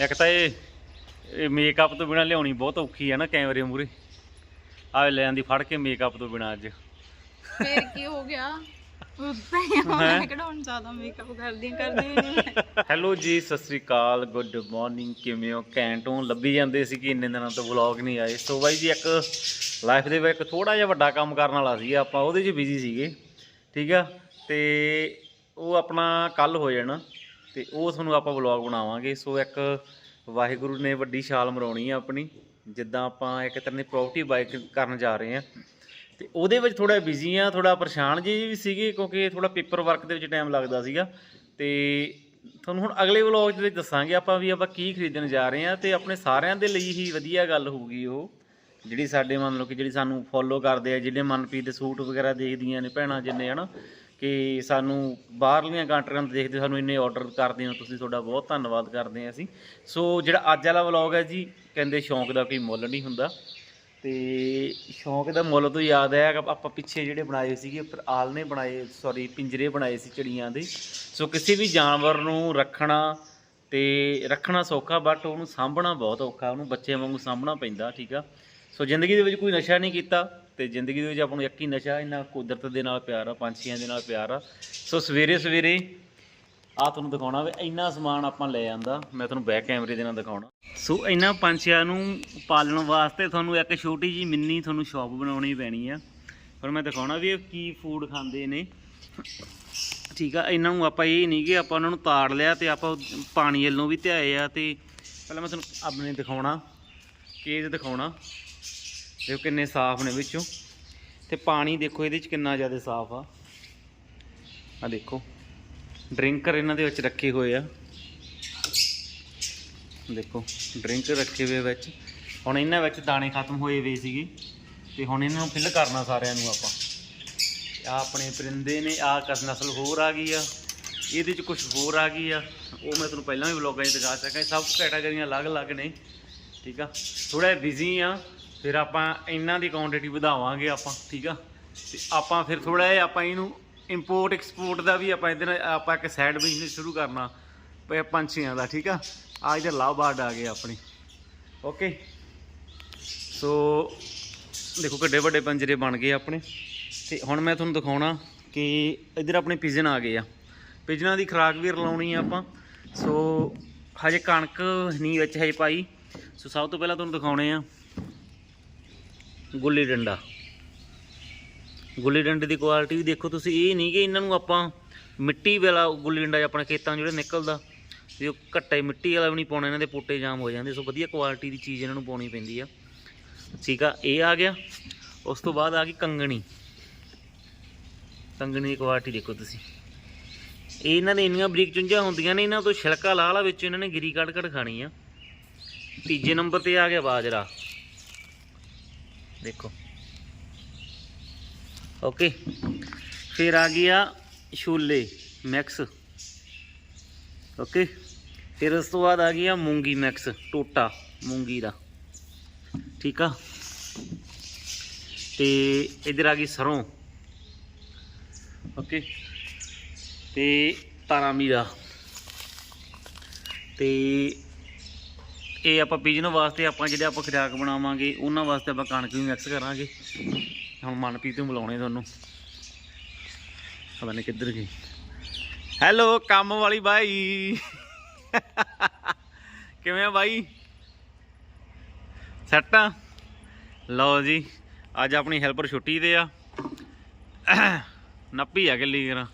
ਇੱਕ ਤਾਂ ਇਹ ਇਹ ਮੇਕਅਪ ਤੋਂ ਬਿਨਾ ਲਿਆਉਣੀ ਬਹੁਤ ਔਖੀ ਹੈ ਨਾ ਕੈਮਰੇ ਮੂਰੇ। ਆ ਲੈ ਆਂਦੀ ਫੜ ਕੇ ਮੇਕਅਪ ਤੋਂ ਬਿਨਾ ਅੱਜ। ਫੇਰ ਕੀ ਹੋ ਗਿਆ? ਮੈਂ ਹੁਣ ਜ਼ਿਆਦਾ ਮੇਕਅਪ ਕਰਦੀ ਕਰਦੀ ਹੈਲੋ ਜੀ ਸਤਿ ਸ੍ਰੀ ਅਕਾਲ ਗੁੱਡ ਮਾਰਨਿੰਗ ਕਿਵੇਂ ਹੋ? ਕੈਂਟੋਂ ਲੱਭੀ ਜਾਂਦੇ ਸੀ ਕਿ ਇੰਨੇ ਦਿਨਾਂ ਤੋਂ ਵਲੌਗ ਨਹੀਂ ਆਏ। ਸੋ ਬਾਈ ਜੀ ਇੱਕ ਲਾਈਫ ਦੇ ਵਿੱਚ ਥੋੜਾ ਜਿਹਾ ਵੱਡਾ ਕੰਮ ਕਰਨ ਵਾਲਾ ਸੀ ਆਪਾਂ ਉਹਦੇ 'ਚ ਬਿਜ਼ੀ ਸੀਗੇ। ਠੀਕ ਆ? ਤੇ ਉਹ ਆਪਣਾ ਕੱਲ ਹੋ ਜਾਣਾ। ਤੇ ਉਹ ਤੁਹਾਨੂੰ ਆਪਾਂ ਵਲੌਗ ਬਣਾਵਾਂਗੇ। ਸੋ ਇੱਕ ਵਾਹਿਗੁਰੂ ਨੇ ਵੱਡੀ ਛਾਲ ਮਰਾਉਣੀ ਆ ਆਪਣੀ, ਜਿੱਦਾਂ ਆਪਾਂ ਇੱਕ ਤਰ੍ਹਾਂ ਦੀ ਪ੍ਰੋਪਰਟੀ ਬਾਈ ਕਰਨ ਜਾ ਰਹੇ ਆ ਤੇ ਉਹਦੇ ਵਿੱਚ ਥੋੜਾ ਬਿਜ਼ੀ ਆ ਥੋੜਾ ਪਰੇਸ਼ਾਨ ਜੀ ਵੀ ਸੀਗੇ, ਕਿਉਂਕਿ ਥੋੜਾ ਪੇਪਰ ਵਰਕ ਦੇ ਵਿੱਚ ਟਾਈਮ ਲੱਗਦਾ ਸੀਗਾ। ਤੇ ਤੁਹਾਨੂੰ ਹੁਣ ਅਗਲੇ ਵਲੌਗ ਦੇ ਵਿੱਚ ਦੱਸਾਂਗੇ ਆਪਾਂ ਵੀ ਆਪਾਂ ਕੀ ਖਰੀਦਣ ਜਾ ਰਹੇ ਆ ਤੇ ਆਪਣੇ ਸਾਰਿਆਂ ਦੇ ਲਈ ਹੀ ਵਧੀਆ ਗੱਲ ਹੋਊਗੀ ਉਹ। ਜਿਹੜੀ ਸਾਡੇ ਮੰਨ ਲਓ ਕਿ ਜਿਹੜੀ ਸਾਨੂੰ ਫੋਲੋ ਕਰਦੇ ਆ, ਜਿਹੜੇ ਮਨਪ੍ਰੀਤ ਦੇ ਸੂਟ ਵਗੈਰਾ ਦੇਖਦੀਆਂ ਨੇ ਭੈਣਾਂ ਜਿੰਨੇ, ਹਨਾ? ਕਿ ਸਾਨੂੰ ਬਾਹਰਲੀਆਂ ਕੰਟਰੀਆਂ ਤੋਂ ਦੇਖਦੇ ਸਾਨੂੰ ਇੰਨੇ ਆਰਡਰ ਕਰਦੇ ਹੋ, ਤੁਸੀਂ ਤੁਹਾਡਾ ਬਹੁਤ ਧੰਨਵਾਦ ਕਰਦੇ ਹਾਂ ਅਸੀਂ। ਸੋ ਜਿਹੜਾ ਅੱਜ ਵਾਲਾ ਵਲੌਗ ਹੈ ਜੀ, ਕਹਿੰਦੇ ਸ਼ੌਂਕ ਦਾ ਕੋਈ ਮੁੱਲ ਨਹੀਂ ਹੁੰਦਾ। ਤੇ ਸ਼ੌਂਕ ਦਾ ਮੁੱਲ ਤੋਂ ਯਾਦ ਆਇਆ ਆਪਾਂ ਪਿੱਛੇ ਜਿਹੜੇ ਬਣਾਏ ਸੀਗੇ, ਉੱਪਰ ਆਲਣੇ ਬਣਾਏ ਸੌਰੀ ਪਿੰਜਰੇ ਬਣਾਏ ਸੀ ਚਿੜੀਆਂ ਦੇ। ਸੋ ਕਿਸੇ ਵੀ ਜਾਨਵਰ ਨੂੰ ਰੱਖਣਾ ਤੇ ਰੱਖਣਾ ਸੌਖਾ ਬਟ ਉਹਨੂੰ ਸਾਂਭਣਾ ਬਹੁਤ ਔਖਾ, ਉਹਨੂੰ ਬੱਚੇ ਵਾਂਗੂ ਸਾਂਭਣਾ ਪੈਂਦਾ, ਠੀਕ ਆ। ਸੋ ਜ਼ਿੰਦਗੀ ਦੇ ਵਿੱਚ ਕੋਈ ਨਸ਼ਾ ਨਹੀਂ ਕੀਤਾ। ਤੇ ਜ਼ਿੰਦਗੀ ਦੇ ਵਿੱਚ ਆਪਾਂ ਨੂੰ ਇੱਕ ਹੀ ਨਸ਼ਾ ਇਹਨਾਂ ਕੁਦਰਤ ਦੇ ਨਾਲ ਪਿਆਰ ਆ, ਪੰਛੀਆਂ ਦੇ ਨਾਲ ਪਿਆਰ ਆ। ਸੋ ਸਵੇਰੇ ਸਵੇਰੇ ਆ ਤੁਹਾਨੂੰ ਦਿਖਾਉਣਾ ਵੀ, ਇੰਨਾ ਸਮਾਨ ਆਪਾਂ ਲੈ ਆਂਦਾ। ਮੈਂ ਤੁਹਾਨੂੰ ਬੈਕ ਕੈਮਰੇ ਦੇ ਨਾਲ ਦਿਖਾਉਣਾ। ਸੋ ਇਹਨਾਂ ਪੰਛੀਆਂ ਨੂੰ ਪਾਲਣ ਵਾਸਤੇ ਤੁਹਾਨੂੰ ਇੱਕ ਛੋਟੀ ਜੀ ਮਿੰਨੀ ਤੁਹਾਨੂੰ ਸ਼ਾਪ ਬਣਾਉਣੀ ਪੈਣੀ ਆ। ਪਰ ਮੈਂ ਦਿਖਾਉਣਾ ਵੀ ਇਹ ਕੀ ਫੂਡ ਖਾਂਦੇ ਨੇ। ਠੀਕ ਆ, ਇਹਨਾਂ ਨੂੰ ਆਪਾਂ ਇਹ ਨਹੀਂ ਕਿ ਆਪਾਂ ਉਹਨਾਂ ਨੂੰ ਤਾੜ ਲਿਆ ਤੇ ਆਪਾਂ ਪਾਣੀ ਵੱਲੋਂ ਵੀ ਧਿਆਏ ਆ ਤੇ ਪਹਿਲਾਂ ਮੈਂ ਤੁਹਾਨੂੰ ਆਪਣੇ ਦਿਖਾਉਣਾ, ਕੇਜ ਦਿਖਾਉਣਾ। ਦੇਖੋ ਕਿੰਨੇ ਸਾਫ਼ ਨੇ ਵਿੱਚੋਂ। ਤੇ ਪਾਣੀ ਦੇਖੋ ਇਹਦੇ ਵਿੱਚ ਕਿੰਨਾ ਜ਼ਿਆਦਾ ਸਾਫ਼ ਆ। ਆ ਦੇਖੋ, ਡਰਿੰਕਰ ਇਹਨਾਂ ਦੇ ਵਿੱਚ ਰੱਖੇ ਹੋਏ ਆ। ਦੇਖੋ ਡਰਿੰਕ ਰੱਖੇ ਹੋਏ ਵਿੱਚ। ਹੁਣ ਇਹਨਾਂ ਵਿੱਚ ਦਾਣੇ ਖਤਮ ਹੋਏ ਵੇ ਸੀਗੇ। ਤੇ ਹੁਣ ਇਹਨਾਂ ਨੂੰ ਫਿਲ ਕਰਨਾ ਸਾਰਿਆਂ ਨੂੰ ਆਪਾਂ। ਆ ਆਪਣੇ ਪਰਿੰਦੇ ਨੇ ਆ ਕਸ ਨਸਲ ਹੋਰ ਆ ਗਈ ਆ। ਇਹਦੇ ਚ ਕੁਝ ਹੋਰ ਆ ਗਈ ਆ। ਉਹ ਮੈਂ ਤੁਹਾਨੂੰ ਪਹਿਲਾਂ ਵੀ ਵਲੋਗਾਂ 'ਚ ਦਿਖਾ ਸਕਾਂ। ਸਭ ਕੈਟਾਗਰੀਆਂ ਅਲੱਗ-ਅਲੱਗ ਨੇ। ਠੀਕ ਆ? ਥੋੜਾ ਬਿਜ਼ੀ ਆ। ਫਿਰ ਆਪਾਂ ਇਹਨਾਂ ਦੀ ਕੁਆਂਟੀਟੀ ਵਧਾਵਾਂਗੇ ਆਪਾਂ, ਠੀਕ ਆ? ਤੇ ਆਪਾਂ ਫਿਰ ਥੋੜਾ ਜਿਹਾ ਆਪਾਂ ਇਹਨੂੰ ਇੰਪੋਰਟ ਐਕਸਪੋਰਟ ਦਾ ਵੀ ਆਪਾਂ ਇਹਦੇ ਨਾਲ, ਆਪਾਂ ਇੱਕ ਸਾਈਡ ਬਿਜ਼ਨਸ ਸ਼ੁਰੂ ਕਰਨਾ ਪਏ ਪੰਛੀਆਂ ਦਾ, ਠੀਕ ਆ? ਆ ਇਧਰ ਲਾਭਬਾਰਡ ਆ ਗਏ ਆਪਣੀ। ਓਕੇ ਸੋ ਦੇਖੋ ਕਿੱਡੇ ਵੱਡੇ ਪੰਜਰੇ ਬਣ ਗਏ ਆਪਣੇ। ਤੇ ਹੁਣ ਮੈਂ ਤੁਹਾਨੂੰ ਦਿਖਾਉਣਾ ਕਿ ਇਧਰ ਆਪਣੇ ਪਿਜਨ ਆ ਗਏ ਆ। ਪਿਜਨਾਂ ਦੀ ਖੁਰਾਕ ਵੀ ਰਲਾਉਣੀ ਆ ਆਪਾਂ। ਸੋ ਹਜੇ ਕਣਕ ਨਹੀਂ ਵਿੱਚ ਹਜੇ ਪਾਈ। ਸੋ ਸਭ ਤੋਂ ਪਹਿਲਾਂ ਤੁਹਾਨੂੰ ਦਿਖਾਉਣੇ ਆ। ਗੁੱਲੀ ਡੰਡਾ। ਗੁੱਲੀ ਡੰਡੇ ਦੀ ਕੁਆਲਿਟੀ ਵੀ ਦੇਖੋ ਤੁਸੀਂ, ਇਹ ਨਹੀਂ ਕਿ ਇਹਨਾਂ ਨੂੰ ਆਪਾਂ ਮਿੱਟੀ ਵਾਲਾ ਗੁੱਲੀ ਡੰਡਾ ਆਪਣੇ ਖੇਤਾਂ 'ਚ ਜਿਹੜਾ ਨਿਕਲਦਾ ਤੇ ਉਹ ਘੱਟੇ ਮਿੱਟੀ ਵਾਲਾ ਵੀ ਨਹੀਂ ਪਾਉਣਾ, ਇਹਨਾਂ ਦੇ ਪੋਟੇ ਜਾਮ ਹੋ ਜਾਂਦੇ, ਸੋ ਵਧੀਆ ਕੁਆਲਿਟੀ ਦੀ ਚੀਜ਼ ਇਹਨਾਂ ਨੂੰ ਪਾਉਣੀ ਪੈਂਦੀ ਆ। ਠੀਕ ਆ, ਇਹ ਆ ਗਿਆ। ਉਸ ਤੋਂ ਬਾਅਦ ਆ ਗਈ ਕੰਗਣੀ। ਕੰਗਣੀ ਦੀ ਕੁਆਲਿਟੀ ਦੇਖੋ ਤੁਸੀਂ। ਇਹ ਇਹਨਾਂ ਦੇ ਇੰਨੀਆਂ ਬਰੀਕ ਚੁੰਝਾਂ ਹੁੰਦੀਆਂ ਨੇ, ਇਹਨਾਂ ਤੋਂ ਛਿਲਕਾ ਲਾਹ ਲਾ ਵਿੱਚ ਇਹਨਾਂ ਨੇ ਗਿਰੀ ਕੱਢ ਕੱਢ ਖਾਣੀ ਆ। ਤੀਜੇ ਨੰਬਰ ਤੇ ਆ ਗਿਆ ਬਾਜਰਾ। ਦੇਖੋ। ਓਕੇ ਫਿਰ ਆ ਗਿਆ ਛੋਲੇ, ਮਿਕਸ। ਓਕੇ ਫਿਰ ਉਸ ਤੋਂ ਬਾਅਦ ਆ ਗਿਆ ਮੂੰਗੀ ਮਿਕਸ, ਟੋਟਾ, ਮੂੰਗੀ ਦਾ। ਠੀਕ ਆ? ਤੇ ਇਧਰ ਆ ਗਈ ਸਰੋਂ। ਓਕੇ ਤੇ ਤਾਰਾ ਮੀਰਾ ਤੇ ਇਹ ਆਪਾਂ ਪੀਜਨ ਵਾਸਤੇ ਆਪਾਂ ਜਿਹੜੇ ਆਪਾਂ ਖੁਰਾਕ ਬਣਾਵਾਂਗੇ ਉਹਨਾਂ ਵਾਸਤੇ ਆਪਾਂ ਕਣਕ ਵੀ ਮਿਕਸ ਕਰਾਂਗੇ। ਹੁਣ ਮਨਪ੍ਰੀਤ ਨੂੰ ਬੁਲਾਉਣੇ ਤੁਹਾਨੂੰ। ਪਤਾ ਨਹੀਂ ਕਿੱਧਰ ਗਈ। ਹੈਲੋ ਕੰਮ ਵਾਲੀ ਬਾਈ। ਕਿਵੇਂ ਆ ਬਾਈ? ਸੈੱਟ ਆ? ਲਓ ਜੀ ਅੱਜ ਆਪਣੀ ਹੈਲਪਰ ਛੁੱਟੀ ਤੇ ਆ। ਨੱਪੀ ਆ ਗੱਲੀ ਕਰਾਂ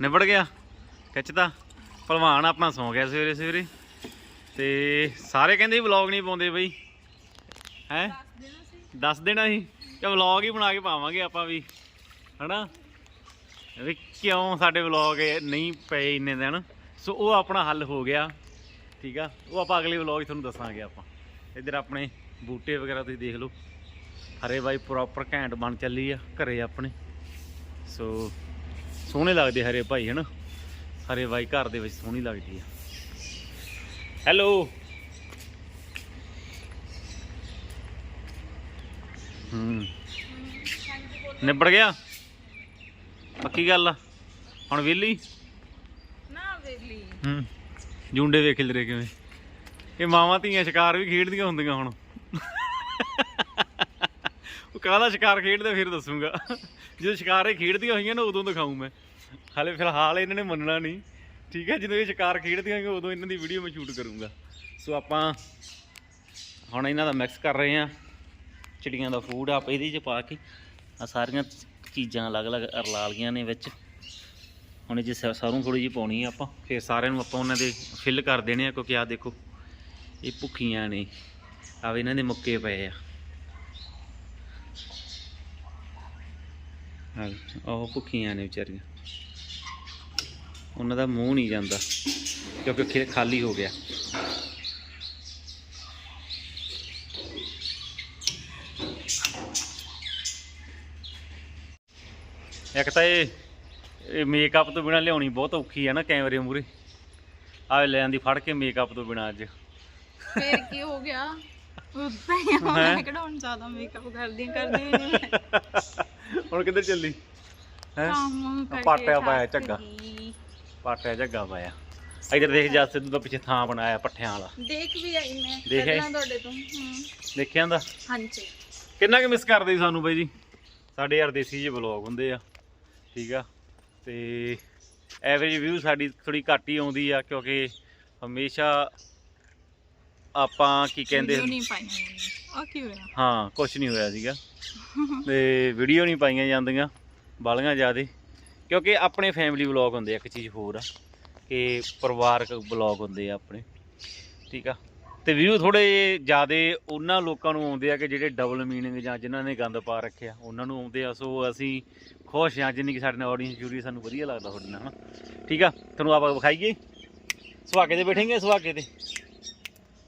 ਨਿਬੜ ਗਿਆ। ਖਿੱਚਦਾ ਭਲਵਾਨ ਆਪਣਾ ਸੌਂ ਗਿਆ ਸਵੇਰੇ ਸਵੇਰੇ ਤੇ ਸਾਰੇ ਕਹਿੰਦੇ ਵਲੌਗ ਨਹੀਂ ਪਾਉਂਦੇ ਬਈ। ਹੈ? ਦੱਸ ਦੇਣਾ ਸੀ। ਕਿ ਵਲੌਗ ਹੀ ਬਣਾ ਕੇ ਪਾਵਾਂਗੇ ਆਪਾਂ ਵੀ। ਹਨਾ? ਵੀ ਕਿਉਂ ਸਾਡੇ ਵਲੌਗ ਨਹੀਂ ਪਏ ਇੰਨੇ ਦਿਨ? ਸੋ ਉਹ ਆਪਣਾ ਹੱਲ ਹੋ ਗਿਆ। ਠੀਕ ਆ? ਉਹ ਆਪਾਂ ਅਗਲੇ ਵਲੌਗ ਤੁਹਾਨੂੰ ਦੱਸਾਂਗੇ ਆਪਾਂ। ਇੱਧਰ ਆਪਣੇ ਬੂਟੇ ਵਗੈਰਾ ਤੁਸੀਂ ਦੇਖ ਲਓ। ਹਰੇ ਬਾਈ ਪ੍ਰੋਪਰ ਘੈਂਟ ਬਣ ਚੱਲੀ ਆ ਘਰੇ ਆਪਣੇ। ਸੋ ਸੋਹਣੇ ਲੱਗਦੇ ਹਰੇ ਭਾਈ, ਹਨਾ? ਹਰੇ ਬਾਈ ਘਰ ਦੇ ਵਿੱਚ ਸੋਹਣੀ ਲੱਗਦੀ ਆ। ਹੈਲੋ ਹੂੰ। ਨਿਬੜ ਗਿਆ? ਪੱਕੀ ਗੱਲ ਆ? ਹੁਣ ਵਿਹਲੀ? ਨਾ ਵੇਲੀ ਹੂੰ। ਜੁੰਡੇ ਵੇਖ ਲੈ ਕਿਵੇਂ? ਇਹ ਮਾਵਾਂ ਧੀਆਂ ਸ਼ਿਕਾਰ ਵੀ ਖੇਡਦੀਆਂ ਹੁੰਦੀਆਂ ਹੁਣ। ਉਹ ਕਾਹਦਾ ਸ਼ਿਕਾਰ ਖੇਡਦੇ ਫਿਰ ਦੱਸੂਗਾ। ਜਦੋਂ ਸ਼ਿਕਾਰ ਇਹ ਖੇਡਦੀਆਂ ਹੋਈਆਂ ਨਾ ਉਦੋਂ ਦਿਖਾਊਂ ਮੈਂ। ਹਾਲੇ ਫਿਲਹਾਲ ਇਹਨਾਂ ਨੇ ਮੰਨਣਾ ਨਹੀਂ। ਠੀਕ ਹੈ, ਜਦੋਂ ਇਹ ਸ਼ਿਕਾਰ ਖੇਡਦੀਆਂ ਹੋਈਆਂ, ਉਦੋਂ ਇਹਨਾਂ ਦੀ ਵੀਡੀਓ ਮੈਂ ਸ਼ੂਟ ਕਰੂੰਗਾ। ਸੋ ਆਪਾਂ ਹੁਣ ਇਹਨਾਂ ਦਾ ਮਿਕਸ ਕਰ ਰਹੇ ਆ ਚਿੜੀਆਂ ਦਾ ਫੂਡ ਆਪ ਇਹਦੇ 'ਚ ਪਾ ਕੇ। ਆ ਸਾਰੀਆਂ ਚੀਜ਼ਾਂ ਅਲੱਗ-ਅਲੱਗ ਰਲਾ ਲਈਆਂ ਨੇ ਵਿੱਚ। ਹੁਣ ਇਹ 'ਚ ਸ- ਸਰੋਂ ਥੋੜੀ ਜਿਹੀ ਪਾਉਣੀ ਆ ਆਪਾਂ। ਫਿਰ ਸਾਰਿਆਂ ਨੂੰ ਆਪਾਂ ਉਹਨਾਂ ਦੇ ਫਿਲ ਕਰ ਦੇਣੇ ਆ, ਕਿਉਂਕਿ ਆ ਦੇਖੋ, ਇਹ ਭੁੱਖੀਆਂ ਨੇ। ਆ ਇਹਨਾਂ ਦੇ ਮੁੱਕੇ ਪਏ ਆ। ਹਾਂ ਉਹ ਭੁੱਖੀਆਂ ਨੇ ਵਿਚਾਰੀਆਂ। ਉਹਨਾਂ ਦਾ ਮੂੰਹ ਨਹੀਂ ਜਾਂਦਾ ਕਿਉਂਕਿ ਖਾਲੀ ਹੋ ਗਿਆ। ਇੱਕ ਤਾਂ ਇਹ ਮੇਕਅਪ ਤੋਂ ਬਿਨਾ ਲਿਆਉਣੀ ਬਹੁਤ ਔਖੀ ਹੈ ਨਾ ਕੈਮਰੇ ਮੂਰੇ ਆ ਲੈ ਆਂਦੀ ਫੜ ਕੇ ਮੇਕਅਪ ਤੋਂ ਬਿਨਾ ਅੱਜ। ਫੇਰ ਕੀ ਹੋ ਗਿਆ? ਉੱਤੇ ਹੀ? ਆ, ਮੈਂ ਕਿਹੜਾ ਹੁਣ ਜ਼ਿਆਦਾ ਮੇਕਅਪ ਕਰਦੀ ਕਰਦੀ। ਹੁਣ ਕਿੱਧਰ ਚੱਲੀ? ਹੈ? ਕੰਮ ਕਰਕੇ ਪਾਟਿਆ ਪਾਇਆ ਝੱਗਾ। ਪਾਟਿਆ ਜੱਗਾ ਪਾਇਆ ਇਧਰ ਦੇਖ ਜਾ ਸਿੱਧੂ ਦਾ ਪਿੱਛੇ ਥਾਂ ਬਣਾਇਆ ਪੱਠਿਆਂ ਵਾਲਾ। ਦੇਖ ਵੀ ਆਈ ਮੈਂ ਦੇਖ ਆਈ? ਪਹਿਲਾਂ ਤੁਹਾਡੇ ਤੋਂ ਹੂੰ। ਦੇਖਿਆ ਦਾ ਹਾਂਜੀ। ਕਿੰਨਾ ਕੁ ਮਿਸ ਕਰਦੇ ਸਾਨੂੰ ਬਾਈ ਜੀ? ਸਾਡੇ ਯਾਰ ਦੇਸੀ ਜਿਹੇ ਵਲੌਗ ਹੁੰਦੇ ਆ ਠੀਕ ਆ? ਤੇ ਐਵਰੇਜ ਵਿਊ ਸਾਡੀ ਥੋੜੀ ਘੱਟ ਹੀ ਆਉਂਦੀ ਆ ਕਿਉਂਕਿ ਹਮੇਸ਼ਾ ਆਪਾਂ ਕੀ ਕਹਿੰਦੇ ਵੀਡੀਓ ਨਹੀਂ ਪਾਈਆਂ ਆ ਕੀ ਹੋਇਆ? ਹਾਂ ਕੁਝ ਨਹੀਂ ਹੋਇਆ ਸੀਗਾ। ਤੇ ਵੀਡੀਓ ਨਹੀਂ ਪਾਈਆਂ ਜਾਂਦੀਆਂ ਬਾਲੀਆਂ ਜ਼ਿਆਦੇ। ਕਿਉਂਕਿ ਆਪਣੇ ਫੈਮਿਲੀ ਵਲੌਗ ਹੁੰਦੇ ਆ ਇੱਕ ਚੀਜ਼ ਹੋਰ ਆ ਕਿ ਪਰਿਵਾਰਕ ਵਲੌਗ ਹੁੰਦੇ ਆ ਆਪਣੇ ਠੀਕ ਆ? ਤੇ ਵੀਊ ਥੋੜੇ ਜ਼ਿਆਦਾ ਉਹਨਾਂ ਲੋਕਾਂ ਨੂੰ ਆਉਂਦੇ ਆ ਕਿ ਜਿਹੜੇ ਡਬਲ ਮੀਨਿੰਗ ਜਾਂ ਜਿਨ੍ਹਾਂ ਨੇ ਗੰਦ ਪਾ ਰੱਖਿਆ ਉਹਨਾਂ ਨੂੰ ਆਉਂਦੇ ਆ ਸੋ ਅਸੀਂ ਖੁਸ਼ ਹਾਂ ਜਿੰਨੀ ਕਿ ਸਾਡੇ ਨਾਲ ਆਡੀਅנס ਜੁੜੀ ਸਾਨੂੰ ਵਧੀਆ ਲੱਗਦਾ ਤੁਹਾਡੇ ਨਾਲ ਹਨਾ? ਠੀਕ ਆ? ਤੁਹਾਨੂੰ ਆਪਾਂ ਵਿਖਾਈਏ। ਸੁਹਾਗੇ ਤੇ ਬੈਠੇਗੇ ਸੁਹਾਗੇ ਤੇ।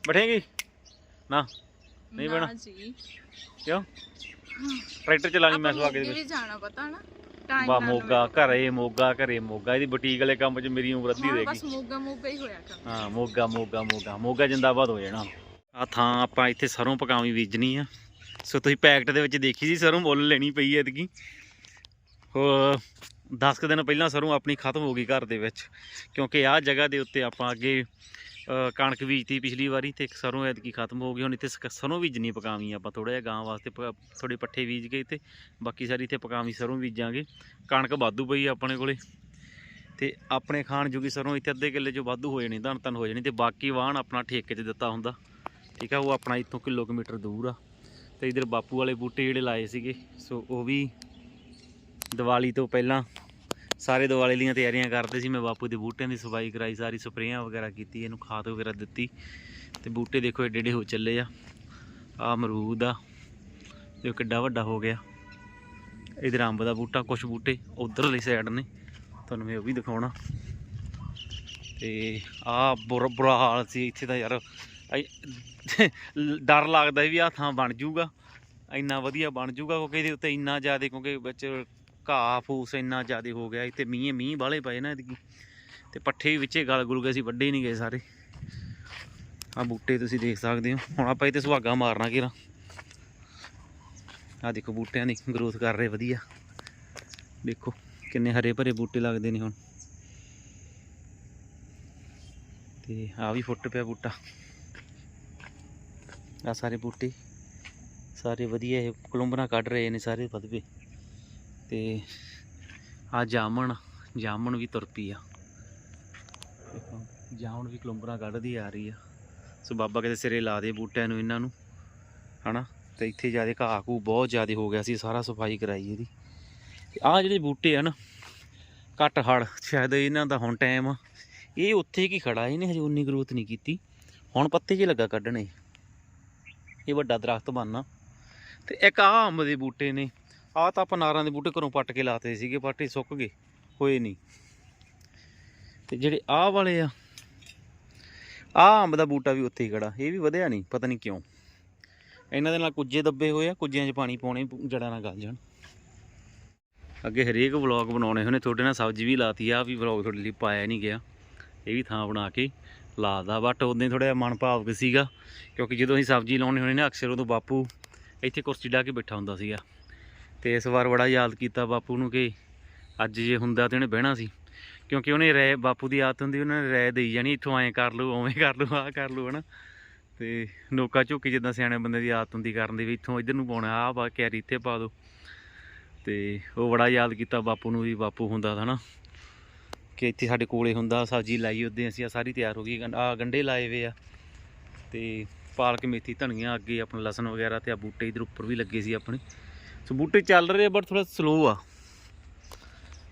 ਬੈਠੇਗੀ? ਨਾ? ਨਹੀਂ ਬਣਾ ਕਿਉਂ? ਟਰੈਕਟਰ ਚਲਾਣੀ ਮੈਂ ਆਪਾਂ ਸੁਹਾਗੇ ਦੇ ਮੋਗੇ ਵਿੱਚ। ਵੀ ਜਾਣਾ ਪਤਾ ਨਾ ਟਾਈਮ ਬਾ ਮੋਗਾ ਘਰੇ ਮੋਗਾ ਘਰੇ ਮੋਗਾ। ਇਹਦੀ ਬੁਟੀਕ ਵਾਲੇ ਕੰਮ 'ਚ ਮੇਰੀ ਉਮਰ ਅੱਧੀ ਰਹਿ ਬਸ ਗਈ। ਮੋਗਾ ਮੋਗਾ ਹੀ ਹੋਇਆ ਕਰ ਹਾਂ ਮੋਗਾ ਮੋਗਾ ਮੋਗਾ। ਮੋਗਾ ਜਿੰਦਾਬਾਦ ਹੋ ਜਾਣਾ। ਆ ਥਾਂ ਆਪਾਂ ਇੱਥੇ ਸਰੋਂ ਪਕਾਵੀ ਬੀਜਣੀ ਆ। ਸੋ ਤੁਸੀਂ ਪੈਕਟ ਦੇ ਵਿੱਚ ਦੇਖੀ ਸੀ ਸਰੋਂ ਮੁੱਲ ਲੈਣੀ ਪਈ ਐਤਕੀ ਹੋ 10 ਕੁ ਦਿਨ ਪਹਿਲਾਂ ਸਰੋਂ ਆਪਣੀ ਖਤਮ ਹੋ ਗਈ ਘਰ ਦੇ ਵਿੱਚ। ਕਿਉਂਕਿ ਆਹ ਜਗ੍ਹਾ ਦੇ ਉੱਤੇ ਆਪਾਂ ਅੱਗੇ ਕਣਕ ਬੀਜਤੀ ਪਿਛਲੀ ਵਾਰੀ ਤੇ ਇੱਕ ਸਰੋਂ ਐਤਕੀ ਖਤਮ ਹੋ ਗਈ, ਹੁਣ ਇੱਥੇ ਸਕ- ਸਰੋਂ ਬੀਜਣੀ ਪਕਾਵੀ ਆਪਾਂ ਥੋੜਾ ਜਿਹਾ, ਗਾਂ ਵਾਸਤੇ ਪ- ਥੋੜੇ ਪੱਠੇ ਬੀਜ ਕੇ ਤੇ ਬਾਕੀ ਸਾਰੀ ਇੱਥੇ ਪਕਾਵੀ ਸਰੋਂ ਬੀਜਾਂਗੇ। ਕਣਕ ਵਾਧੂ ਪਈ ਆਪਣੇ ਕੋਲੇ ਤੇ ਆਪਣੇ ਖਾਣ ਜੋਗੀ ਸਰੋਂ ਇੱਥੇ ਅੱਧੇ ਕਿੱਲੇ ਚੋਂ ਵਾਧੂ ਹੋ ਜਾਣੀ, ਧਨ ਧਨ ਹੋ ਜਾਣੀ ਤੇ ਬਾਕੀ ਵਾਹਣ ਆਪਣਾ ਠੇਕੇ 'ਚ ਦਿੱਤਾ ਹੁੰਦਾ। ਠੀਕ ਆ, ਉਹ ਆਪਣਾ ਇੱਥੋਂ ਕਿਲੋਮੀਟਰ ਦੂਰ ਆ ਤੇ ਇਧਰ ਬਾਪੂ ਵਾਲੇ ਬੂਟੇ ਜਿਹੜੇ ਲਾਏ ਸੀਗੇ, ਸੋ ਉਹ ਵੀ ਦੀਵਾਲੀ ਤੋਂ ਪਹਿਲਾਂ ਸਾਰੇ ਦੀਵਾਲੀ ਦੀਆਂ ਤਿਆਰੀਆਂ ਕਰਦੇ ਸੀ। ਮੈਂ ਬਾਪੂ ਦੇ ਬੂਟਿਆਂ ਦੀ ਸਫ਼ਾਈ ਕਰਾਈ, ਸਾਰੀ ਸਪਰੇਆਂ ਵਗੈਰਾ ਕੀਤੀ, ਇਹਨੂੰ ਖਾਦ ਵਗੈਰਾ ਦਿੱਤੀ। ਤੇ ਬੂਟੇ ਦੇਖੋ ਏਡੇ ਏਡੇ ਹੋ ਚੱਲੇ ਆ। ਆ ਅਮਰੂਦ ਆ, ਜੋ ਕਿੱਡਾ ਵੱਡਾ ਹੋ ਗਿਆ। ਇਧਰ ਅੰਬ ਦਾ ਬੂਟਾ ਕੁਝ ਬੂਟੇ ਉਧਰਲੀ ਸਾਈਡ ਨੇ। ਤੁਹਾਨੂੰ ਮੈਂ ਉਹ ਵੀ ਦਿਖਾਉਣਾ। ਤੇ ਆ ਬੁਰਾ ਬੁਰਾ ਹਾਲ ਸੀ ਇੱਥੇ ਤਾਂ ਯਾਰ। ਡਰ ਲੱਗਦਾ ਵੀ ਆ ਥਾਂ ਬਣ ਜਾਊਗਾ ਇੰਨਾ ਵਧੀਆ ਬਣ ਜਾਊਗਾ ਕਿਉਂਕਿ ਇਹਦੇ ਉੱਤੇ ਇੰਨਾ ਜ਼ਿਆਦਾ, ਕਿਉਂਕਿ ਵਿੱਚ ਘਾਹ ਫੂਸ ਇੰਨਾ ਜ਼ਿਆਦਾ ਹੋ ਗਿਆ, ਇੱਥੇ ਮੀਂਹ ਮੀਂਹ ਵਾਲੇ ਪਏ ਨਾ ਇਹਦੀ ਤੇ ਪੱਠੇ ਵੀ ਵਿੱਚੇ ਗਲ ਗੁਲ ਗਏ ਸੀ, ਵੱਡੇ ਨਹੀਂ ਗਏ ਸਾਰੇ। ਆ ਬੂਟੇ ਤੁਸੀਂ ਦੇਖ ਸਕਦੇ ਹੋ। ਹੁਣ ਆਪਾਂ ਇੱਥੇ ਸੁਹਾਗਾ ਮਾਰਨਾ ਕਿਰਾ ਆ ਦੇਖੋ ਬੂਟਿਆਂ ਦੀ ਗਰੋਥ ਕਰ ਰਹੇ, ਵਧੀਆ। ਦੇਖੋ ਕਿੰਨੇ ਹਰੇ ਭਰੇ ਬੂਟੇ ਲੱਗਦੇ ਨੇ ਹੁਣ। ਤੇ ਆ ਵੀ ਫੁੱਟ ਪਿਆ ਬੂਟਾ। ਆ ਸਾਰੇ ਬੂਟੇ। ਸਾਰੇ ਵਧੀਆ ਇਹ ਕਲੁੰਬਰਾਂ ਕੱਢ ਰਹੇ ਨੇ ਸਾਰੇ ਵਧਵੇ ਤੇ ਆ ਜਾਮਣ ਜਾਮਣ ਵੀ ਤੁਰ ਪਈ ਆ। ਜਾਮਣ ਵੀ ਕਲੁੰਬਰਾਂ ਕੱਢਦੀ ਆ ਰਹੀ ਆ। ਸੋ ਬਾਬਾ ਕਿਤੇ ਸਿਰੇ ਲਾ ਦੇ ਬੂਟਿਆਂ ਨੂੰ ਇਹਨਾਂ ਨੂੰ, ਹਨਾ? ਤੇ ਇੱਥੇ ਜ਼ਿਆਦਾ ਘਾਹ ਘੂ ਬਹੁਤ ਜ਼ਿਆਦਾ ਹੋ ਗਿਆ ਸੀ, ਸਾਰਾ ਸਫ਼ਾਈ ਕਰਾਈ ਇਹਦੀ। ਆ ਜਿਹੜੇ ਬੂਟੇ ਆ ਨਾ, ਘੱਟ ਹੜ ਸ਼ਾਇਦ ਇਹਨਾਂ ਦਾ ਹੁਣ ਟਾਈਮ ਆ। ਇਹ ਉੱਥੇ ਕੀ ਖੜਾ ਇਹਨੇ ਹਜੇ ਉਨੀ ਗਰੋਥ ਨਹੀਂ ਕੀਤੀ। ਹੁਣ ਪੱਤੇ ਜੇ ਲੱਗਾ ਕੱਢਣੇ। ਇਹ ਵੱਡਾ ਦਰਖਤ ਬਣਨਾ। ਤੇ ਇੱਕ ਆ ਅੰਬ ਦੇ ਬੂਟੇ ਨੇ ਆ ਤਾਂ ਆਪਾਂ ਨਾਰਾਂ ਦੇ ਬੂਟੇ ਘਰੋਂ ਪੱਟ ਕੇ ਲਾਤੇ ਸੀਗੇ, ਪੱਟੇ ਸੁੱਕ ਗਏ, ਹੋਏ ਨਹੀਂ। ਤੇ ਜਿਹੜੇ ਆਹ ਵਾਲੇ ਆ ਆ ਅੰਬ ਦਾ ਬੂਟਾ ਵੀ ਉੱਥੇ ਹੀ ਖੜਾ, ਇਹ ਵੀ ਵਧਿਆ ਨਹੀਂ, ਪਤਾ ਨਹੀਂ ਕਿਉਂ। ਇਹਨਾਂ ਦੇ ਨਾਲ ਕੁੱਜੇ ਦੱਬੇ ਹੋਏ ਆ, ਕੁੱਜਿਆਂ 'ਚ ਪਾਣੀ ਪਾਉਣੇ, ਜੜਾਂ ਨਾਲ ਗਲ ਜਾਣ। ਅੱਗੇ ਹਰੇਕ ਵਲੌਗ ਬਣਾਉਣੇ ਹੋਣੇ ਤੁਹਾਡੇ ਨਾਲ ਸਬਜ਼ੀ ਵੀ ਲਾਤੀ ਆ ਆਹ ਵੀ ਵਲੌਗ ਤੁਹਾਡੇ ਲਈ ਪਾਇਆ ਨਹੀਂ ਗਿਆ। ਇਹ ਵੀ ਥਾਂ ਬਣਾ ਕੇ ਲਾਦਾ, ਬਟ ਉਦੋਂ ਥੋੜਾ ਜਿਹਾ ਮਨ ਭਾਵਕ ਸੀਗਾ, ਕਿਉਂਕਿ ਜਦੋਂ ਅਸੀਂ ਸਬਜ਼ੀ ਲਾਉਣੀ ਹੋਣੀ ਨਾ, ਅਕਸਰ ਉਦੋਂ ਬਾਪੂ ਇੱਥੇ ਕੁਰਸੀ ਢਾ ਕੇ ਬੈਠਾ ਹੁੰਦਾ ਸੀਗਾ। ਤੇ ਇਸ ਵਾਰ ਬੜਾ ਯਾਦ ਕੀਤਾ ਬਾਪੂ ਨੂੰ ਕਿ ਅੱਜ ਜੇ ਹੁੰਦਾ ਤੇ ਉਹਨੇ ਬਹਿਣਾ ਸੀ। ਕਿਉਂਕਿ ਉਹਨੇ ਰਾਏ ਬਾਪੂ ਦੀ ਆਦਤ ਹੁੰਦੀ, ਉਹਨਾਂ ਨੇ ਰਾਏ ਦੇਈ ਜਾਣੀ, ਇੱਥੋਂ ਐਂ ਕਰ ਲਓ ਉਵੇਂ ਕਰ ਲਓ ਆਹ ਕਰ ਲਓ ਹਨਾ। ਤੇ ਨੋਕਾ ਝੋਕੀ ਜਿੱਦਾਂ ਸਿਆਣੇ ਬੰਦੇ ਦੀ ਆਦਤ ਹੁੰਦੀ ਕਰਨ ਦੀ ਵੀ ਇੱਥੋਂ ਇੱਧਰ ਨੂੰ ਪਾਉਣਾ, ਆਹ ਬਾ ਕੈਰੀ ਇੱਥੇ ਪਾ ਦਿਓ ਤੇ ਉਹ ਬੜਾ ਯਾਦ ਕੀਤਾ ਬਾਪੂ ਨੂੰ ਵੀ, ਬਾਪੂ ਹੁੰਦਾ ਤਾਂ ਨਾ ਕਿ ਇੱਥੇ ਸਾਡੇ ਕੋਲੇ ਹੁੰਦਾ, ਸਬਜ਼ੀ ਲਾਈ ਉਹਦੇ ਅਸੀਂ, ਆਹ ਸਾਰੀ ਤਿਆਰ ਹੋ ਗਈ ਆ ਗੰਡੇ ਲਾਏ ਵੇ ਆ। ਤੇ ਪਾਲਕ ਮੇਥੀ, ਧਨੀਆ ਅੱਗੇ ਆਪਣਾ ਲਸਣ ਵਗੈਰਾ ਤੇ ਆ ਬੂਟੇ ਇਧਰ ਉੱਪਰ ਵੀ ਲੱਗੇ ਸੀ ਆਪਣੇ। ਸੋ ਬੂਟੇ ਚੱਲ ਰਹੇ ਬਟ ਥੋੜਾ ਸਲੋ ਆ।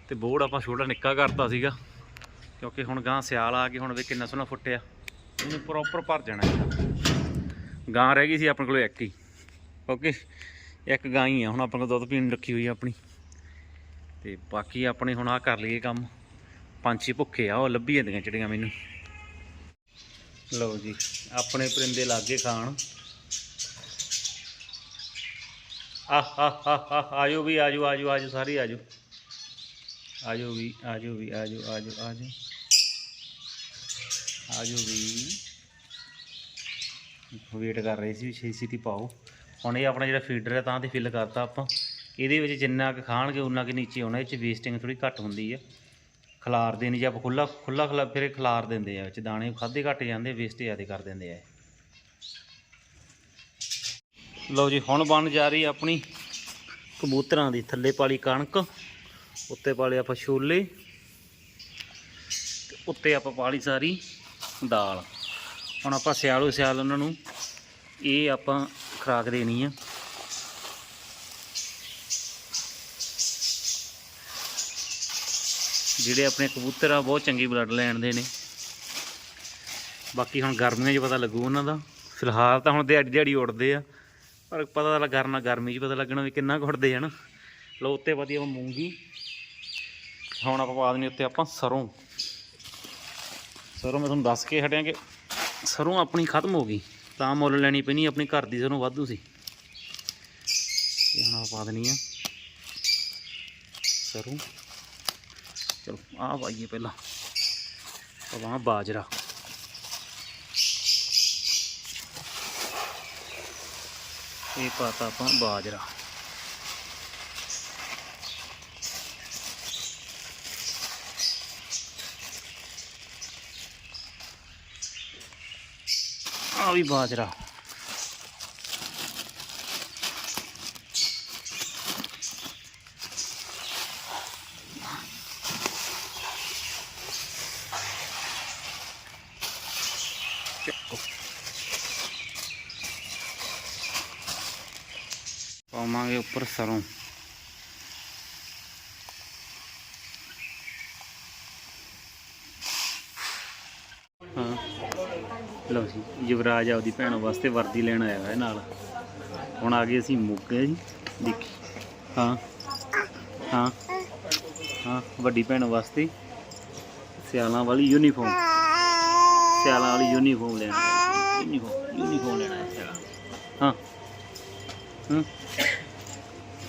ਤੇ ਬੋਰਡ ਆਪਾਂ ਛੋਟਾ ਨਿੱਕਾ ਕਰਤਾ ਸੀਗਾ, ਕਿਉਂਕਿ ਹੁਣ ਗਾਂ ਸਿਆਲ ਆ ਕੇ ਹੁਣ ਵੇ ਕਿੰਨਾ ਸੋਹਣਾ ਫੁੱਟਿਆ। ਇਹਨੂੰ ਪ੍ਰੋਪਰ ਭਰ ਜਾਣਾ ਗਾਂ ਰਹਿ ਗਈ ਸੀ ਆਪਣੇ ਕੋਲ ਇੱਕ ਹੀ। ਓਕੇ, ਇੱਕ ਗਾਂ ਹੀ ਆ, ਹੁਣ ਆਪਣੇ ਕੋਲ ਦੁੱਧ ਪੀਣ ਰੱਖੀ ਹੋਈ ਆ ਆਪਣੀ। ਤੇ ਬਾਕੀ ਆਪਣੇ ਹੁਣ ਆ ਕਰ ਲਈਏ ਕੰਮ। ਪੰਛੀ ਭੁੱਖੇ ਆ, ਉਹ ਲੱਭੀ ਜਾਂਦੀਆਂ ਚਿੜੀਆਂ ਮੈਨੂੰ। ਲਓ ਜੀ, ਆਪਣੇ ਪਰਿੰਦੇ ਲਾਗੇ ਖਾਣ। ਆਜੋ ਵੀ, ਆਜੋ ਆਜੋ ਆਜੋ, ਸਾਰੇ ਆਜੋ। ਆਜੋ ਵੀ ਆਜੋ ਵੀ, ਆਜੋ ਆਜੋ ਆਜੋ। ਆਜੋ ਵੀ। ਵੇਟ ਕਰ ਰਹੇ ਸੀ ਵੀ ਛੇ ਸੀਟੀ ਪਾਓ। ਹੁਣ ਇਹ ਆਪਣਾ ਜਿਹੜਾ ਫੀਡਰ ਹੈ, ਤਾਂ ਤੇ ਫਿਲ ਕਰਤਾ ਆਪਾਂ। ਇਹਦੇ ਵਿੱਚ ਜਿੰਨਾ ਕੁ ਖਾਣਗੇ, ਉਨਾ ਕੁ ਨੀਚੇ ਆਉਣਾ, ਇਹ ਚ ਵੇਸਟਿੰਗ ਥੋੜੀ ਘੱਟ ਹੁੰਦੀ ਆ। ਖਲਾਰਦੇ ਨਹੀਂ ਜੇ ਆਪਾਂ ਖੁੱਲਾ ਖੁੱਲਾ ਖਲਾ ਫਿਰ ਖਲਾਰ ਦਿੰਦੇ ਆ, ਵਿੱਚ ਦਾਣੇ ਖਾਦੇ ਘੱਟ ਜਾਂਦੇ ਵੇਸਟ ਜ਼ਿਆਦਾ ਕਰ ਦਿੰਦੇ ਆ ਲਓ ਜੀ, ਹੁਣ ਬਣ ਜਾ ਰਹੀ ਆਪਣੀ ਕਬੂਤਰਾਂ ਦੀ ਥੱਲੇ ਪਾਲੀ ਕਣਕ, ਉੱਤੇ ਪਾਲੇ ਆਪਾਂ ਛੋਲੇ, ਤੇ ਉੱਤੇ ਆਪਾਂ ਪਾਲੀ ਸਾਰੀ ਦਾਲ। ਹੁਣ ਆਪਾਂ ਸਿਆਲੋ ਸਿਆਲ ਉਹਨਾਂ ਨੂੰ, ਇਹ ਆਪਾਂ ਖਰਾਕ ਦੇਣੀ ਆ। ਜਿਹੜੇ ਆਪਣੇ ਕਬੂਤਰ ਆ, ਬਹੁਤ ਚੰਗੀ ਬਲੱਡ ਲੈਣ ਦੇ ਨੇ। ਬਾਕੀ ਹੁਣ ਗਰਮੀਆਂ 'ਚ ਪਤਾ ਲੱਗੂ ਉਹਨਾਂ ਦਾ। ਫਿਲਹਾਲ ਤਾਂ ਹੁਣ ਦਿਹਾੜੀ ਦਿਹਾੜੀ ਉੱਡਦੇ ਆ। ਪਰ ਪਤਾ ਲੱਗ ਕਰਨਾ ਗਰਮੀ 'ਚ ਪਤਾ ਲੱਗਣਾ ਵੀ ਕਿੰਨਾ ਕੁ ਉੱਡਦੇ ਆ ਨਾ। ਲੋ ਉੱਤੇ ਵਧੀਆ ਮੂੰਗੀ। ਹੁਣ ਆਪਾਂ ਪਾ ਦੇਣੀ ਉੱਤੇ ਆਪਾਂ ਸਰੋਂ। ਸਰੋਂ ਮੈਂ ਤੁਹਾਨੂੰ ਦੱਸ ਕੇ ਹਟਿਆ ਕਿ ਸਰੋਂ ਆਪਣੀ ਖਤਮ ਹੋ ਗਈ। ਤਾਂ ਮੁੱਲ ਲੈਣੀ ਪੈਣੀ ਆਪਣੀ ਘਰ ਦੀ ਸਰੋਂ ਵਾਧੂ ਸੀ। ਇਹ ਹੁਣ ਆਪਾਂ ਪਾ ਦੇਣੀ ਆ ਸਰੋਂ। ਚਲੋ, ਆਹ ਪਾਈਏ ਪਹਿਲਾਂ। ਪਵਾ ਬਾਜਰਾ। ਇਹ ਪਾਤਾ ਆਪਾਂ ਬਾਜਰਾ। ਆ ਵੀ ਬਾਜਰਾ। ਪਾਵਾਂਗੇ ਉੱਪਰ ਸਰੋਂ। ਹਾਂ। ਲਓ ਜੀ, ਯੁਵਰਾਜ ਆਪਦੀ ਭੈਣ ਵਾਸਤੇ ਵਰਦੀ ਲੈਣ ਆਇਆ ਹੈ ਨਾਲ। ਹੁਣ ਆ ਗਏ ਅਸੀਂ ਮੁੱਗੇ ਜੀ। ਦੇਖੀ। ਹਾਂ। ਹਾਂ। ਹਾਂ, ਵੱਡੀ ਭੈਣ ਵਾਸਤੇ ਸਿਆਲਾਂ ਵਾਲੀ ਯੂਨੀਫਾਰਮ ਸਿਆਲਾਂ ਵਾਲੀ ਯੂਨੀਫਾਰਮ ਲੈਣਾ ਹੈ ਯੂਨੀਫਾਰਮ ਯੂਨੀਫਾਰਮ ਲੈਣਾ ਹੈ ਸਿਆਲਾਂ ਹਾਂ। ਹੂੰ।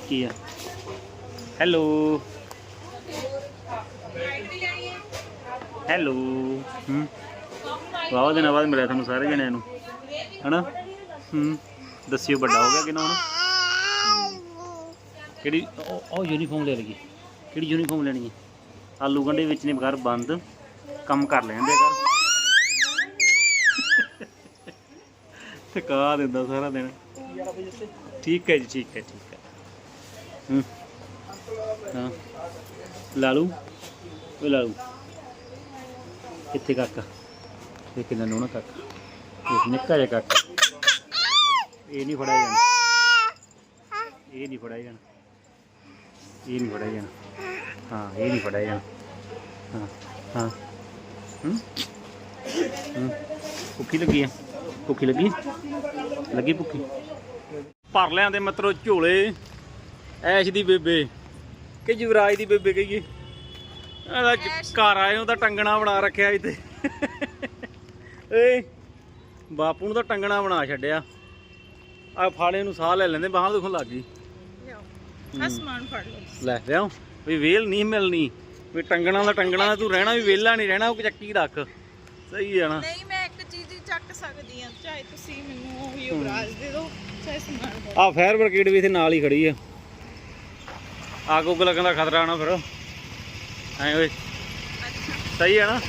ਕੀ ਆ? ਹੈਲੋ ਹੈਲੋ ਹੂੰ। ਵਾਵਾ ਦਿਨਾਂ ਬਾਅਦ ਮਿਲਿਆ ਤੁਹਾਨੂੰ ਸਾਰੇ ਜਣਿਆਂ ਨੂੰ। ਹਨਾ? ਹੂੰ। ਦੱਸਿਓ, ਵੱਡਾ ਹੋ ਗਿਆ ਕਿ ਹੁਣ? ਕਿਹੜੀ ਉਹ ਯੂਨੀਫਾਰਮ ਲੈ ਲਈਏ। ਕਿਹੜੀ ਯੂਨੀਫਾਰਮ ਲੈਣੀ ਹੈ? ਆਲੂ ਗੰਡੇ ਵਿੱਚ ਨੇ, ਘਰ ਬੰਦ। ਕੰਮ ਕਰ ਲੈਂਦੇ ਕਰ ਥਕਾ ਦਿੰਦਾ ਸਾਰਾ ਦਿਨ। ਠੀਕ ਹੈ ਜੀ, ਠੀਕ ਹੈ ਠੀਕ ਹੈ। ਹੂੰ। ਹਾਂ। ਲਾਲੂ ਉਹ ਲਾਲੂ। ਕਿੱਥੇ ਕਾਕਾ। ਇਹ ਕਿੰਨਾ ਨੋਣਾ ਕਾਕਾ। ਇਹ ਨਿੱਕਾ ਜਿਹਾ ਕਾਕਾ। ਇਹ ਨਹੀਂ ਫੜਿਆ ਜਾਣਾ। ਇਹ ਨਹੀਂ ਫੜਿਆ ਜਾਣਾ। ਇਹ ਨਹੀਂ ਫੜਿਆ ਜਾਣਾ। ਹਾਂ, ਇਹ ਨਹੀਂ ਫੜਿਆ ਜਾਣਾ। ਹਾਂ ਹਾਂ। ਹੂੰ। ਹੂੰ। ਭੁੱਖੀ ਲੱਗੀ ਆ। ਭੁੱਖੀ ਲੱਗੀ? ਲੱਗੀ ਭੁੱਖੀ? ਭਰ ਲਿਆਂਦੇ ਮਤਰੋ ਝੋਲੇ ਐਸ਼ ਦੀ ਬੇਬੇ ਕਿ ਯੁਵਰਾਜ ਦੀ ਬੇਬੇ ਕਹੀਏ। ਇਹਦਾ ਘਰ ਆਏ ਨੂੰ ਤਾਂ ਟੰਗਣਾ ਬਣਾ ਰੱਖਿਆ ਇੱਥੇ। ਏ ਬਾਪੂ ਨੂੰ ਤਾਂ ਟੰਗਣਾ ਬਣਾ ਛੱਡਿਆ। ਆ ਫਾੜੇ ਨੂੰ ਸਾਹ ਲੈ ਲੈਂਦੇ ਬਾਹਾਂ ਦੁਖਣ ਲੱਗ ਗਈ। ਆ ਸਮਾਨ ਫੜ ਲਓ। ਲੈ ਲਿਆਓ ਵੀ ਵੇਲ ਨਹੀਂ ਮਿਲਣੀ। ਵੀ ਟੰਗਣਾ ਦਾ ਟੰਗਣਾ ਤੂੰ ਰਹਿਣਾ ਵੀ ਵੇਲਾ ਨਹੀਂ ਰਹਿਣਾ ਉਹ ਚੱਕੀ ਰੱਖ। ਸਹੀ ਹੈ ਨਾ। ਨਹੀਂ ਮੈਂ ਇੱਕ ਚੀਜ਼ ਹੀ ਚੱਕ ਸਕਦੀ ਆ ਚਾਹੇ ਤੁਸੀਂ ਮੈਨੂੰ ਉਹ ਯੁਵਰਾਜ ਦੇ ਦਿਓ। ਚਾਹੇ ਸਮਾਨ ਦਿਓ ਆ ਫਾਇਰ ਬ੍ਰਿਗੇਡ ਵੀ ਇੱਥੇ ਨਾਲ ਹੀ ਖੜੀ ਆ। ਅੱਗ ਉੱਗ ਲੱਗਣ ਦਾ ਖਤਰਾ ਨਾ ਫਿਰ। ਐ ਓਏ। ਅੱਛਾ ਸਹੀ ਹੈ ਨਾ?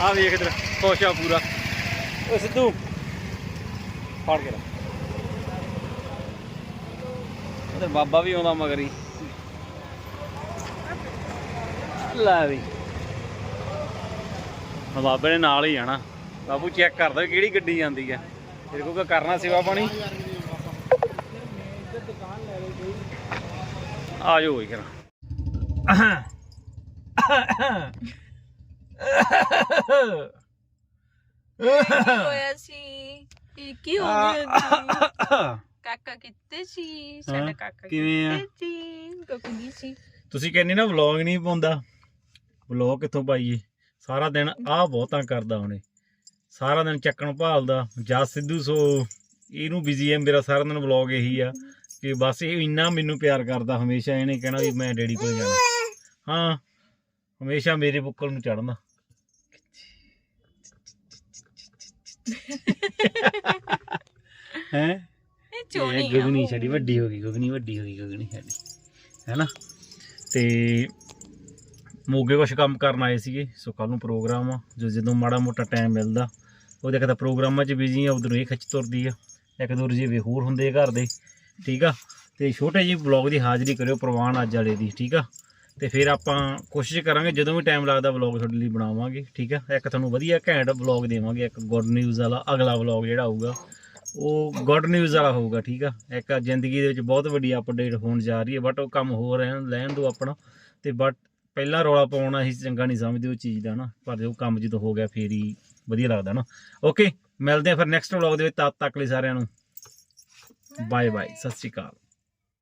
ਆ ਵੇਖ ਇਧਰ ਖੁਸ਼ ਆ ਪੂਰਾ। ਓ ਸਿੱਧੂ। ਫੜ ਕੇ ਰੱਖ। ਉਧਰ ਬਾਬਾ ਵੀ ਆਉਂਦਾ ਮਗਰੀ ਲੈ ਵੀ। ਹੁਣ ਬਾਬੇ ਨੇ ਨਾਲ ਹੀ ਜਾਣਾ। ਬਾਬੂ ਚੈੱਕ ਕਰਦਾ ਕਿਹੜੀ ਗੱਡੀ ਜਾਂਦੀ ਹੈ ਤੇਰੇ ਕੋਲ ਕਰਨਾ ਸੇਵਾ ਪਾਣੀ? ਆ ਜਾਓ ਹੀ ਕਰਾਂ ਕੀ ਹੋਇਆ ਸੀ? ਇਹ ਕੀ ਹੋ ਗਿਆ ਸੀ? ਕਾਕਾ ਕਿੱਥੇ ਸੀ? ਸਾਡਾ ਹਾਂ, ਕਾਕਾ ਕਿਵੇਂ ਆ? ਕਿੱਥੇ ਸੀ? ਕੋਕੀ ਸੀ। ਤੁਸੀਂ ਕਹਿੰਦੇ ਨਾ ਵਲੌਗ ਨਹੀਂ ਪਾਉਂਦਾ। ਵਲੌਗ ਕਿੱਥੋਂ ਪਾਈਏ? ਸਾਰਾ ਦਿਨ ਆਹ ਬਹੁਤਾਂ ਕਰਦਾ ਉਹਨੇ ਸਾਰਾ ਦਿਨ ਚੱਕਣ ਭਾਲਦਾ। ਜਸ ਸਿੱਧੂ ਸੋ ਇਹਨੂੰ ਬਿਜ਼ੀ ਹੈ ਮੇਰਾ ਸਾਰਾ ਦਿਨ ਵਲੌਗ ਇਹੀ ਆ। ਕਿ ਬਸ ਇਹ ਇੰਨਾ ਮੈਨੂੰ ਪਿਆਰ ਕਰਦਾ ਹਮੇਸ਼ਾ ਇਹਨੇ ਕਹਿਣਾ ਵੀ ਮੈਂ ਡੈਡੀ ਕੋਲ ਜਾਣਾ। ਹਾਂ ਹਮੇਸ਼ਾ ਮੇਰੇ ਬੁੱਕਲ ਨੂੰ ਚੜਨਾ ਹੈ? ਇਹ ਚੋਣੀ ਗਗਨੀ ਸਾਡੀ ਵੱਡੀ ਹੋ ਗਈ ਗਗਨੀ ਵੱਡੀ ਹੋ ਗਈ ਗਗਨੀ ਸਾਡੀ। ਹੈਨਾ? ਤੇ ਮੋਗੇ ਕੁਛ ਕੰਮ ਕਰਨ ਆਏ ਸੀਗੇ ਸੋ ਕੱਲ ਨੂੰ ਪ੍ਰੋਗਰਾਮ ਆ ਜੋ ਜਦੋਂ ਮਾੜਾ ਮੋਟਾ ਟਾਈਮ ਮਿਲਦਾ ਉਹਦੇ ਕਦਾ ਪ੍ਰੋਗਰਾਮਾਂ 'ਚ ਬਿਜ਼ੀ ਆ ਉਧਰੋਂ ਇਹ ਖਿੱਚ ਤੁਰਦੀ ਆ। ਇੱਕ ਦੋ ਰਜੇ ਹੋਰ ਹੁੰਦੇ ਘਰ ਦੇ। ਠੀਕ ਆ? ਤੇ ਛੋਟੇ ਜਿਹੇ ਵਲੌਗ ਦੀ ਹਾਜ਼ਰੀ ਕਰਿਓ ਪ੍ਰਵਾਨ ਅੱਜ ਵਾਲੇ ਦੀ, ਠੀਕ ਆ? ਤੇ ਫਿਰ ਆਪਾਂ ਕੋਸ਼ਿਸ਼ ਕਰਾਂਗੇ, ਜਦੋਂ ਵੀ ਟਾਈਮ ਲੱਗਦਾ ਵਲੌਗ ਤੁਹਾਡੇ ਲਈ ਬਣਾਵਾਂਗੇ, ਠੀਕ ਆ? ਇੱਕ ਤੁਹਾਨੂੰ ਵਧੀਆ ਘੈਂਟ ਵਲੌਗ ਦੇਵਾਂਗੇ, ਇੱਕ ਗੁੱਡ ਨਿਊਜ਼ ਵਾਲਾ ਅਗਲਾ ਵਲੌਗ ਜਿਹੜਾ ਆਊਗਾ ਉਹ ਗੁੱਡ ਨਿਊਜ਼ ਵਾਲਾ ਹੋਊਗਾ, ਠੀਕ ਆ? ਇੱਕ ਜ਼ਿੰਦਗੀ ਦੇ ਵਿੱਚ ਬਹੁਤ ਵੱਡੀ ਅਪਡੇਟ ਹੋਣ ਜਾ ਰਹੀ ਹੈ ਬਟ ਉਹ ਕੰਮ ਹੋ ਰਿਹਾ ਲੈਣ ਦੋ ਆਪਣਾ, ਤੇ ਬਟ ਪਹਿਲਾਂ ਰੌਲਾ ਪਾਉਣਾ ਅਸੀਂ ਚੰਗਾ ਨਹੀਂ ਸਮਝਦੇ ਉਹ ਚੀਜ਼ ਦਾ ਨਾ, ਪਰ ਉਹ ਕੰਮ ਜਦੋਂ ਹੋ ਗਿਆ, ਫੇਰ ਹੀ ਵਧੀਆ ਲੱਗਦਾ ਨਾ। ਓਕੇ ਮਿਲਦੇ ਆ ਫਿਰ ਨੈਕਸਟ ਵਲੌਗ ਦੇ ਵਿੱਚ, ਤਦ ਤੱਕ ਲਈ ਸਾਰਿਆਂ ਨੂੰ। ਬਾਏ ਬਾਏ ਸਤਿ ਸ਼੍ਰੀ ਅਕਾਲ